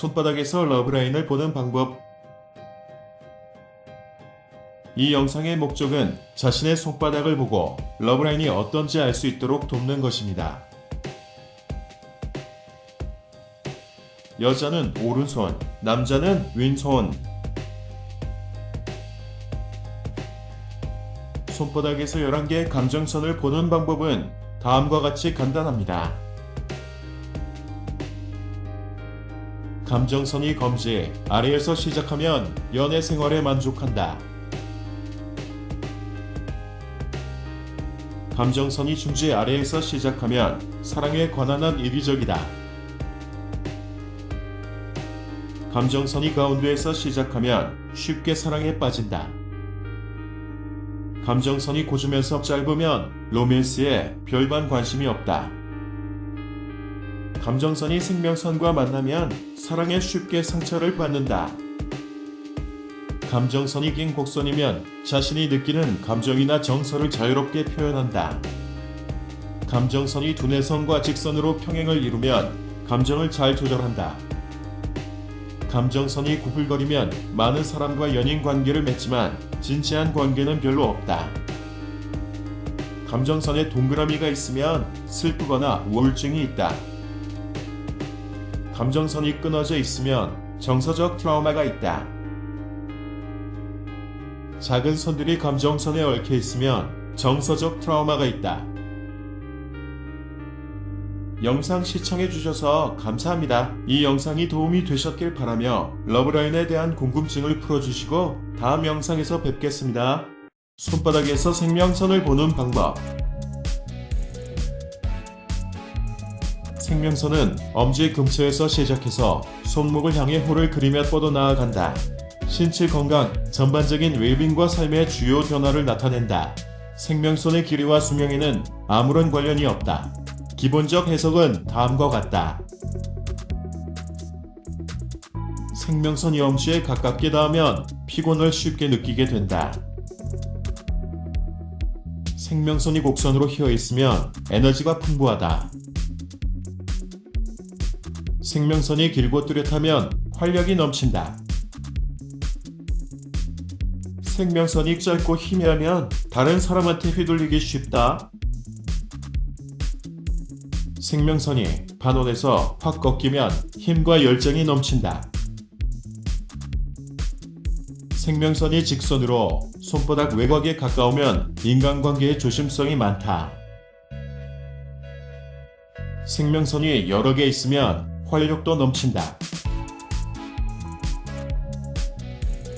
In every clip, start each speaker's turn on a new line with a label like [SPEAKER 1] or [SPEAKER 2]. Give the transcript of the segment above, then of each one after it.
[SPEAKER 1] 손바닥에서 러브라인을 보는 방법. 이 영상의 목적은 자신의 손바닥을 보고 러브라인이 어떤지 알 수 있도록 돕는 것입니다. 여자는 오른손, 남자는 왼손. 손바닥에서 11개의 감정선을 보는 방법은 다음과 같이 간단합니다. 감정선이 검지, 아래에서 시작하면 연애 생활에 만족한다. 감정선이 중지 아래에서 시작하면 사랑에 관한 한 이기적이다. 감정선이 가운데에서 시작하면 쉽게 사랑에 빠진다. 감정선이 고주면서 짧으면 로맨스에 별반 관심이 없다. 감정선이 생명선과 만나면 사랑에 쉽게 상처를 받는다. 감정선이 긴 곡선이면 자신이 느끼는 감정이나 정서를 자유롭게 표현한다. 감정선이 두뇌선과 직선으로 평행을 이루면 감정을 잘 조절한다. 감정선이 구불거리면 많은 사람과 연인 관계를 맺지만 진지한 관계는 별로 없다. 감정선에 동그라미가 있으면 슬프거나 우울증이 있다. 감정선이 끊어져 있으면 정서적 트라우마가 있다. 작은 선들이 감정선에 얽혀 있으면 정서적 트라우마가 있다. 영상 시청해주셔서 감사합니다. 이 영상이 도움이 되셨길 바라며 러브라인에 대한 궁금증을 풀어주시고 다음 영상에서 뵙겠습니다. 손바닥에서 생명선을 보는 방법. 생명선은 엄지 근처에서 시작해서 손목을 향해 호를 그리며 뻗어 나아간다. 신체 건강, 전반적인 웰빙과 삶의 주요 변화를 나타낸다. 생명선의 길이와 수명에는 아무런 관련이 없다. 기본적 해석은 다음과 같다. 생명선이 엄지에 가깝게 닿으면 피곤을 쉽게 느끼게 된다. 생명선이 곡선으로 휘어 있으면 에너지가 풍부하다. 생명선이 길고 뚜렷하면 활력이 넘친다. 생명선이 짧고 희미하면 다른 사람한테 휘둘리기 쉽다. 생명선이 반원에서 확 꺾이면 힘과 열정이 넘친다. 생명선이 직선으로 손바닥 외곽에 가까우면 인간관계에 조심성이 많다. 생명선이 여러 개 있으면 활력도 넘친다.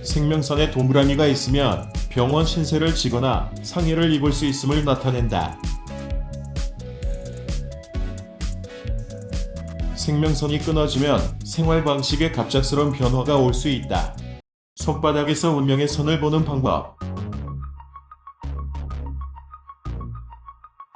[SPEAKER 1] 생명선에 동그라미가 있으면 병원 신세를 지거나 상해를 입을 수 있음을 나타낸다. 생명선이 끊어지면 생활 방식에 갑작스러운 변화가 올 수 있다. 손바닥에서 운명의 선을 보는 방법.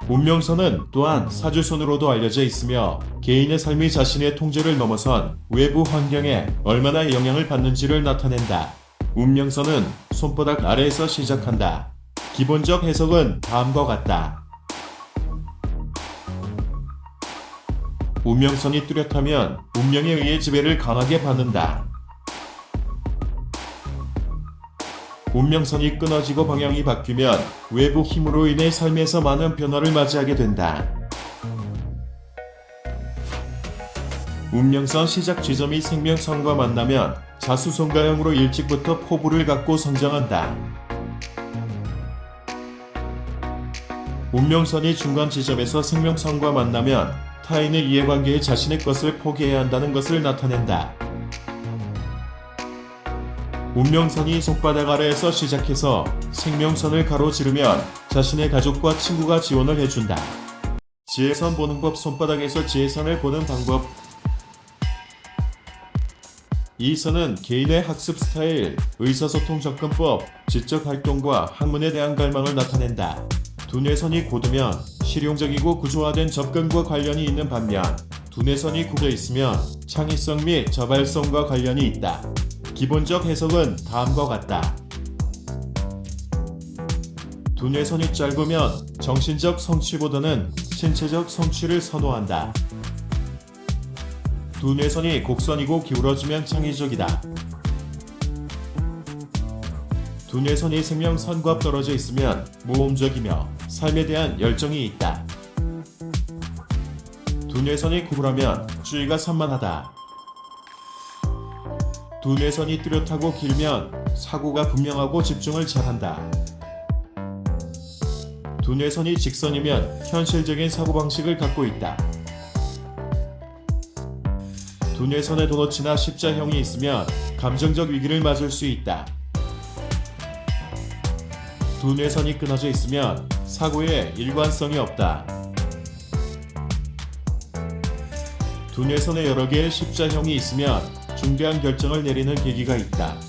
[SPEAKER 1] 운명선은 또한 사주선으로도 알려져 있으며 개인의 삶이 자신의 통제를 넘어선 외부 환경에 얼마나 영향을 받는지를 나타낸다. 운명선은 손바닥 아래에서 시작한다. 기본적 해석은 다음과 같다. 운명선이 뚜렷하면 운명에 의해 지배를 강하게 받는다. 운명선이 끊어지고 방향이 바뀌면 외부 힘으로 인해 삶에서 많은 변화를 맞이하게 된다. 운명선 시작 지점이 생명선과 만나면 자수성가형으로 일찍부터 포부를 갖고 성장한다. 운명선이 중간 지점에서 생명선과 만나면 타인의 이해관계에 자신의 것을 포기해야 한다는 것을 나타낸다. 운명선이 손바닥 아래에서 시작해서 생명선을 가로지르면 자신의 가족과 친구가 지원을 해준다. 지혜선 보는 법 손바닥에서 지혜선을 보는 방법 이 선은 개인의 학습 스타일, 의사소통 접근법, 지적 활동과 학문에 대한 갈망을 나타낸다. 두뇌선이 곧으면 실용적이고 구조화된 접근과 관련이 있는 반면 두뇌선이 굽어 있으면 창의성 및 저발성과 관련이 있다. 기본적 해석은 다음과 같다. 두뇌 선이 짧으면 정신적 성취보다는 신체적 성취를 선호한다. 두뇌 선이 곡선이고 기울어지면 창의적이다. 두뇌 선이 생명선과 떨어져 있으면 모험적이며 삶에 대한 열정이 있다. 두뇌 선이 구부라면 주의가 산만하다. 두뇌선이 뚜렷하고 길면 사고가 분명하고 집중을 잘한다. 두 뇌선이 직선이면 현실적인 사고방식을 갖고 있다. 두 뇌선에 도너츠나 십자형이 있으면 감정적 위기를 맞을 수 있다. 두 뇌선이 끊어져 있으면 사고에 일관성이 없다. 두 뇌선에 여러 개의 십자형이 있으면 중대한 결정을 내리는 계기가 있다.